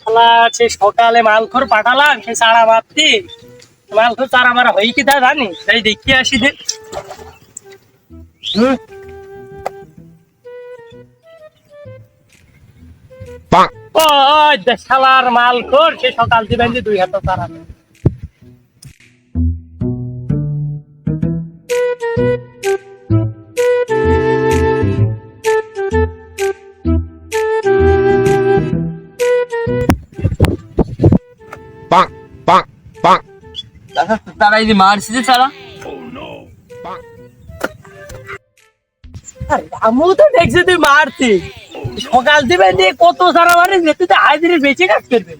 শালা সে সকালে মালখোর পাঠালাম সে চারা মারতি মালখোর চারা মারা হই কি তা জানি? তাই দেখিয়ে আসি দে। শালার মালখোর সে সকাল দিবেন যে দুই হাত চারা। তারা যে মারছে যে সারা আরে, আমিও তো দেখছি তুই মারতি সকাল দিবেন দিয়ে কত সারা মারে যে তুই তো হাজিরে বেঁচে কাজ করবে।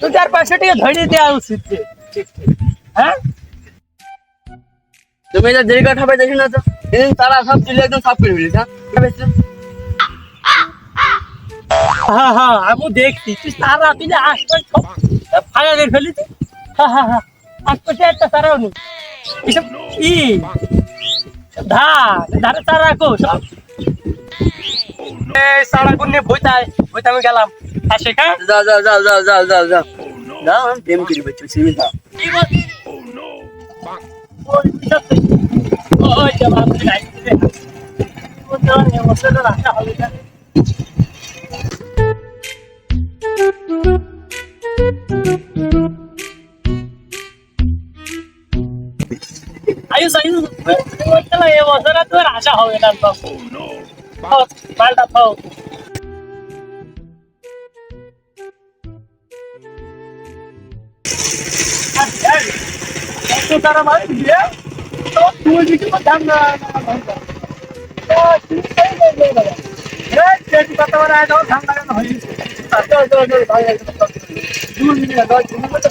তো চার পাঁচশো টাকা ধরে দেওয়া উচিত। হ্যাঁ? তুমি দেরি কথা হবে দেখি না তো তারা সব চলে একদম সাফ করে ফেলিস হ্যাঁ? হ্যাঁ হ্যাঁ আমি দেখছি। তুই সারা তুই যে আশপাশ সব ফাঁকা করে ফেলেছি হ্যাঁ হ্যাঁ হ্যাঁ আশপাশে একটা সারাও নেই। এসব কি? ধার ধারে সারা রাখো সব। সারা কোনে বইতায় বইতে আমি গেলাম। আসে কা যাও যাও যাও যাও যাও যাও যাও। যাও আমি প্রেম করি বলছি সিমি যাও। কি বল ওই পিছাতে ওই যে বাপ রে গাইছে রে ও তো নে মশলা রাখা হবে না। আয়ুষ আয়ুষ তাহলে এবছর আর তোমার আশা হবে না তো পাল্টা থাও তারা মারি দিয়ে তো তুই দিকে ধান না তো তুই তাই বলব বাবা রে চেটি কথা বলা? হয় ধান লাগানো হয় তো তো তো ভাই দূর নিয়ে দাও তুমি তো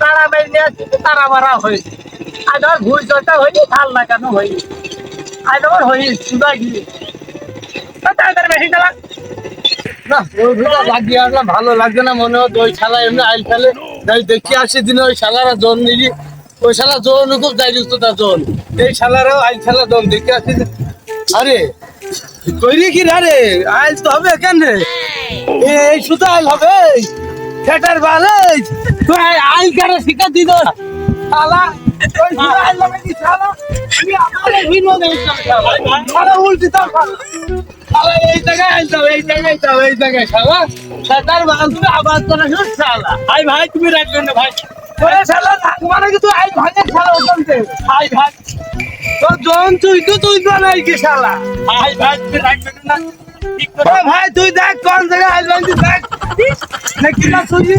তারা তো তারা মারা হয়েছে ভুল হয়নি ভালো গিয়ে। তাড়াতাড়ি মেশিন চালা। ভালো লাগছে না, মনে হতো ওই শালা এমনি আইল ফেলে। দেখি আসি দিনে ওই শালারা জোন নিলি ওই শালা জোন খুব যাই তার জোন এই শালারাও আইল ফেলা জোন দেখি আসি আরে কি রে আইল তো হবে কেন রে এই শুধু আইল হবে সেটার বালে তুই আইল কেন শিখা দিল শালা ওই শুধু আইল কি শালা। তুই আমারে হিনো দেই শালা। উল্টি তো শালা এই জায়গায় আইল এই জায়গায় যাও এই জায়গায় শালা। সেটার বাল তুই আবার করে শুন শালা। ভাই ভাই তুমি রাখবেন না ভাই। ওরে শালা মানে কি তুই আইল ভাঙে শালা ওখানতে ভাই ভাই। তোর জন তুই তো তুই তো নাই কি শালা? ভাই ভাই তুমি না। করে ও ভাই তুই দেখ কোন জায়গায় আইল দেখ। নাকি না শুনি